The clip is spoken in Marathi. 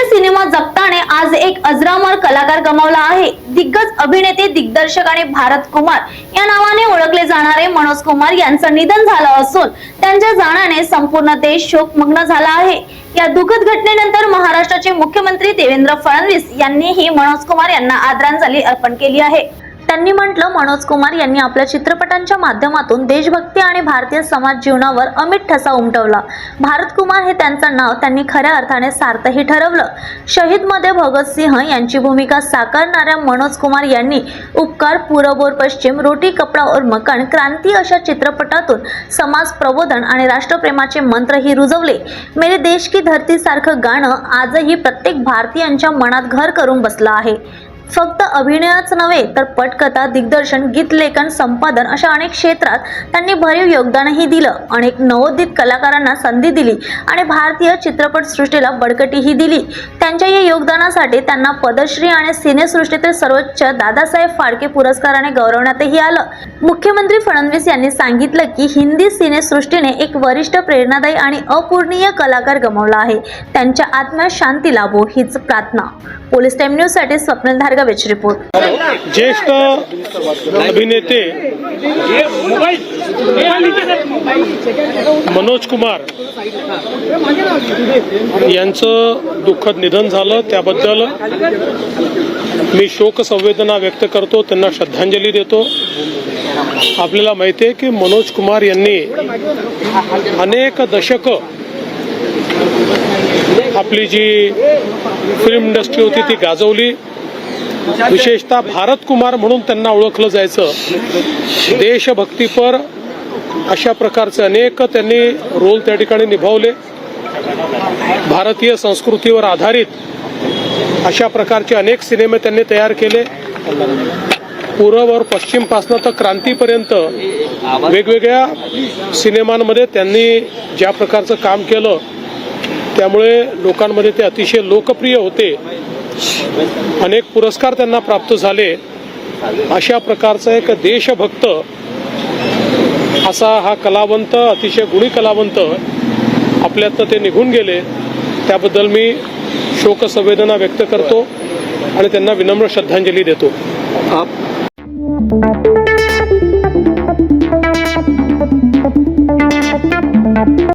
आज एक अजरामर कलाकार गमावला आहे. दिग्गज अभिनेते दिग्दर्शक आणि भारत कुमार या नावाने ओळखले जाणारे मनोज कुमार यांचं निधन झालं असून त्यांच्या जाण्याने संपूर्ण देश शोकमग्न झाला आहे. या दुःखद घटनेनंतर महाराष्ट्राचे मुख्यमंत्री देवेंद्र फडणवीस यांनीही मनोज कुमार यांना आदरांजली अर्पण केली आहे. त्यांनी म्हटलं मनोज कुमार यांनी आपल्या चित्रपटांच्या माध्यमातून देशभक्ती आणि भारतीय समाज जीवनावर अमित ठसा उमटवला. भारत कुमार हे त्यांचं नाव त्यांनी खऱ्या अर्थाने सार्थही ठरवलं. शहीदमध्ये भगतसिंह यांची भूमिका साकारणाऱ्या मनोज कुमार यांनी उपकार पुरबोर पश्चिम रोटी कपडा और मकान क्रांती अशा चित्रपटातून समाज प्रबोधन आणि राष्ट्रप्रेमाचे मंत्रही रुजवले. मेरे देश की धरती सारखं गाणं आजही प्रत्येक भारतीयांच्या मनात घर करून बसलं आहे. फक्त अभिनयच नव्हे तर पटकथा दिग्दर्शन गीतलेखन संपादन अशा अनेक क्षेत्रात त्यांनी भरीव योगदानही दिलं. अनेक नवोदित कलाकारांना संधी दिली आणि भारतीय चित्रपटसृष्टीला बळकटीही दिली. त्यांच्या या योगदानासाठी त्यांना पदश्री आणि सिनेसृष्टीतील सर्वोच्च दादासाहेब फाळके पुरस्काराने गौरवण्यातही आलं. मुख्यमंत्री फडणवीस यांनी सांगितलं की हिंदी सिनेसृष्टीने एक वरिष्ठ प्रेरणादायी आणि अपूर्णीय कलाकार गमावला आहे. त्यांच्या आत्म्यात शांती लाभो हीच प्रार्थना. पोलीस टाइम न्यूजसाठी स्वप्नील रिपोर्ट ज्येष्ठ अभिनेते मनोज कुमार यांचं दुःखद निधन झालं. त्याबद्दल मी शोक संवेदना व्यक्त करतो त्यांना श्रद्धांजली देतो. आपल्याला माहिती आहे की मनोज कुमार यांनी अनेक दशकं आपली जी फिल्म इंडस्ट्री होती ती गाजवली. विशेषतः भारत कुमार म्हणून त्यांना ओळखलं जायचं. देशभक्तीपर अशा प्रकारचे अनेक त्यांनी रोल त्या ठिकाणी निभावले. भारतीय संस्कृतीवर आधारित अशा प्रकारचे अनेक सिनेमे त्यांनी तयार केले. पूर्व और पश्चिमपासनं तर क्रांतीपर्यंत वेगवेगळ्या सिनेमांमध्ये त्यांनी ज्या प्रकारचं काम केलं त्यामुळे लोकांमध्ये ते अतिशय लोकप्रिय होते. अनेक पुरस्कार त्यांना प्राप्त झाले. अशा प्रकारचा एक देशभक्त असा हा कलावंत अतिशय गुणी कलावंत आपल्यातनं ते निघून गेले. त्याबद्दल मी शोकसंवेदना व्यक्त करतो आणि त्यांना विनम्र श्रद्धांजली देतो. आप